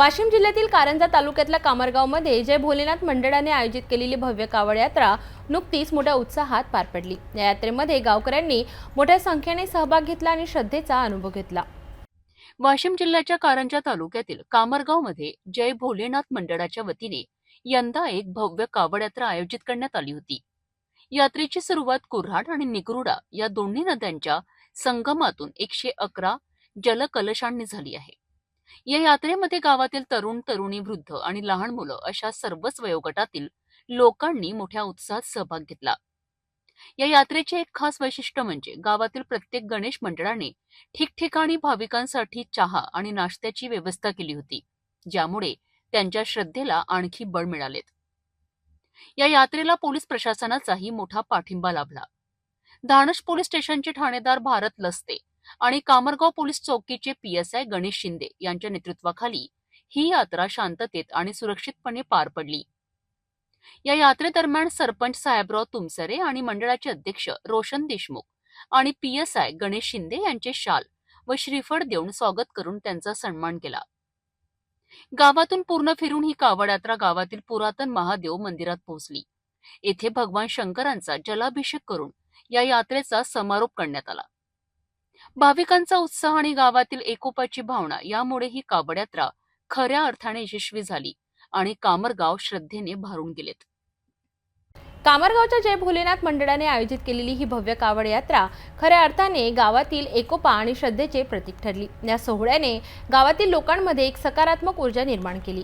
वाशिम जिल्ह्यातील कारंजा तालुक्यातल्या कामरगावमध्ये जय भोलेनाथ मंडळाने आयोजित केलेली भव्य कावड यात्रा नुकतीच मोठ्या उत्साहात पार पडली. या यात्रेमध्ये गावकऱ्यांनी मोठ्या संख्येने सहभाग घेतला आणि श्रद्धेचा अनुभव घेतला. वाशिम जिल्ह्याच्या कारंजा तालुक्यातील कामरगावमध्ये जय भोलेनाथ मंडळाच्या वतीने यंदा एक भव्य कावड यात्रा आयोजित करण्यात आली होती. यात्रेची सुरुवात कुऱ्हाड आणि निगरुडा या दोन्ही नद्यांच्या संगमातून एकशे अकरा जलकलशांनी झाली आहे. या यात्रेमध्ये गावातील तरुण तरुणी वृद्ध आणि लहान मुलं अशा सर्वच वयोगटातील लोकांनी मोठ्या उत्साहात सहभाग घेतला. या यात्रेचे एक खास वैशिष्ट्य म्हणजे गावातील प्रत्येक गणेश मंडळाने ठिकठिकाणी भाविकांसाठी चहा आणि नाश्त्याची व्यवस्था केली होती ज्यामुळे त्यांच्या श्रद्धेला आणखी बळ मिळालेत. या यात्रेला पोलीस प्रशासनाचाही मोठा पाठिंबा लाभला. धानश पोलीस स्टेशनचे ठाणेदार भारत लसते आणि कामरगाव पोलीस चौकीचे पीएसआय गणेश शिंदे यांच्या नेतृत्वाखाली ही यात्रा शांततेत आणि सुरक्षितपणे पार पडली. या यात्रेदरम्यान सरपंच साहेबराव तुमसरे आणि मंडळाचे अध्यक्ष रोशन देशमुख आणि पीएसआय गणेश शिंदे यांचे शाल व श्रीफळ देऊन स्वागत करून त्यांचा सन्मान केला. गावातून पूर्ण फिरून ही कावड यात्रा गावातील पुरातन महादेव मंदिरात पोहोचली. येथे भगवान शंकरांचा जलाभिषेक करून या यात्रेचा समारोप करण्यात आला. भाविकांचा उत्साह आणि गावातील एकोपाची भावना यामुळे ही कावड यात्रा खऱ्या अर्थाने यशस्वी झाली आणि कामरगाव श्रद्धेने भारून गेलेत. कामरगावच्या जय भोलेनाथ मंडळाने आयोजित केलेली ही भव्य कावड यात्रा खऱ्या अर्थाने गावातील एकोपा आणि श्रद्धेचे प्रतीक ठरली. या सोहळ्याने गावातील लोकांमध्ये एक सकारात्मक ऊर्जा निर्माण केली.